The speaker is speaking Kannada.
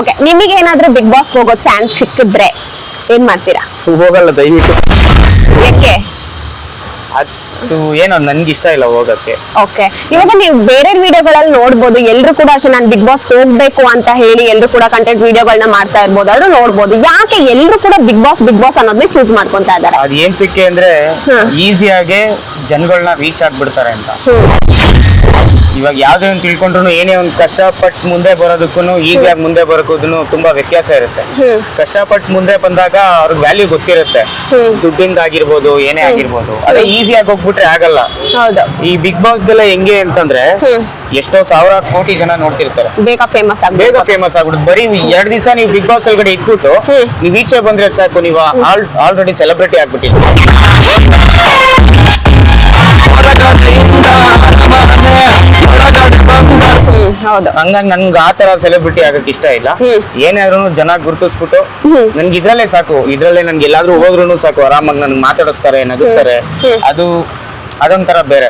ಓಕೆ ನಿಮಗೆ ಏನಾದ್ರೂ ಬಿಗ್ ಬಾಸ್ ಹೋಗೋ ಚಾನ್ಸ್ ಸಿಕ್ಕಿದ್ರೆ ಏನ್ ಮಾಡ್ತೀರಾ? ಹೋಗಲ್ಲ ದಯವಿಟ್ಟು. ಯಾಕೆ? ಅದು ಏನೋ ನನ್ಗೆ ಇಷ್ಟ ಇಲ್ಲ ಹೋಗಕ್ಕೆ. ಓಕೆ ಇವಾಗ ನೀವು ಬೇರೆ ವಿಡಿಯೋಗಳಲ್ಲಿ ನೋಡ್ಬೋದು ಎಲ್ಲರೂ ಕೂಡ ಅಷ್ಟೇ ನಾನು ಬಿಗ್ ಬಾಸ್ ಹೋಗ್ಬೇಕು ಅಂತ ಹೇಳಿ ಎಲ್ಲರೂ ಕೂಡ ಕಂಟೆಂಟ್ ವಿಡಿಯೋಗಳನ್ನ ಮಾಡ್ತಾ ಇರ್ಬೋದು ಆದ್ರೂ ನೋಡ್ಬೋದು. ಯಾಕೆ ಎಲ್ಲರೂ ಕೂಡ ಬಿಗ್ ಬಾಸ್ ಬಿಗ್ ಬಾಸ್ ಅನ್ನೋದನ್ನ ಚೂಸ್ ಮಾಡ್ಕೊಂತಾ ಇದ್ದಾರೆ? ಅದ್ ಏನ್ ಪಿಕ್ಕೆ ಅಂದ್ರೆ. ಈಸಿಯಾಗಿ ಜನಗಳನ್ನ ರೀಚ್ ಆಗ್ಬಿಡ್ತಾರೆ ಅಂತ. ಇವಾಗ ಯಾವ್ದೇ ಒಂದು ತಿಳ್ಕೊಂಡ್ರು ಏನೇ ಒಂದು ಕಷ್ಟಪಟ್ಟು ಮುಂದೆ ಬರೋದಕ್ಕೂ ಈಸಿಯಾಗಿ ಮುಂದೆ ಬರೋಕ್ಕೂ ತುಂಬಾ ವ್ಯತ್ಯಾಸ ಇರುತ್ತೆ. ಕಷ್ಟಪಟ್ಟು ಮುಂದೆ ಬಂದಾಗ ಅವ್ರಿಗೆ ವ್ಯಾಲ್ಯೂ ಗೊತ್ತಿರುತ್ತೆ. ದುಡ್ಡಿಂದ ಆಗಿರ್ಬೋದು ಏನೇ ಆಗಿರ್ಬೋದು ಅದೇ ಆಗಿ ಹೋಗ್ಬಿಟ್ರೆ ಆಗಲ್ಲ. ಈ ಬಿಗ್ ಬಾಸ್ ದೆಲ್ಲ ಹೆಂಗೆ ಅಂತಂದ್ರೆ. ಎಷ್ಟೋ ಸಾವಿರ ಕೋಟಿ ಜನ ನೋಡ್ತಿರ್ತಾರೆ. ಬೇಗ ಫೇಮಸ್ ಬೇಗ ಫೇಮಸ್ ಆಗ್ಬಿಡುತ್ತೆ ಬರೀ ಎರಡು ದಿವಸ ನೀವು ಬಿಗ್ ಬಾಸ್ ಒಳಗಡೆ ಇಟ್ಬಿಟ್ಟು ನೀವು ಈಚೆ ಬಂದ್ರೆ ಸಾಕು ನೀವು ಆಲ್ರೆಡಿ ಸೆಲೆಬ್ರಿಟಿ ಆಗ್ಬಿಟ್ಟಿಲ್ಲ ಹೌದು ಹಂಗಾಗಿ ನನ್ಗೆ ಆ ತರ ಸೆಲೆಬ್ರಿಟಿ ಆಗಕ್ ಇಷ್ಟ ಇಲ್ಲ. ಏನಾದ್ರೂ ಜನ ಗುರುತಿಸ್ಬಿಟ್ಟು. ನನ್ಗೆ ಇದ್ರಲ್ಲೇ ಸಾಕು ಇದ್ರಲ್ಲೇ ನನ್ಗೆ ಎಲ್ಲಾದ್ರೂ ಹೋದ್ರು ಸಾಕು ಆರಾಮಾಗಿ ನನ್ಗೆ ಮಾತಾಡಿಸ್ತಾರೆ ನಗಿಸ್ತಾರೆ. ಅದು ಅದೊಂಥರ ಬೇರೆ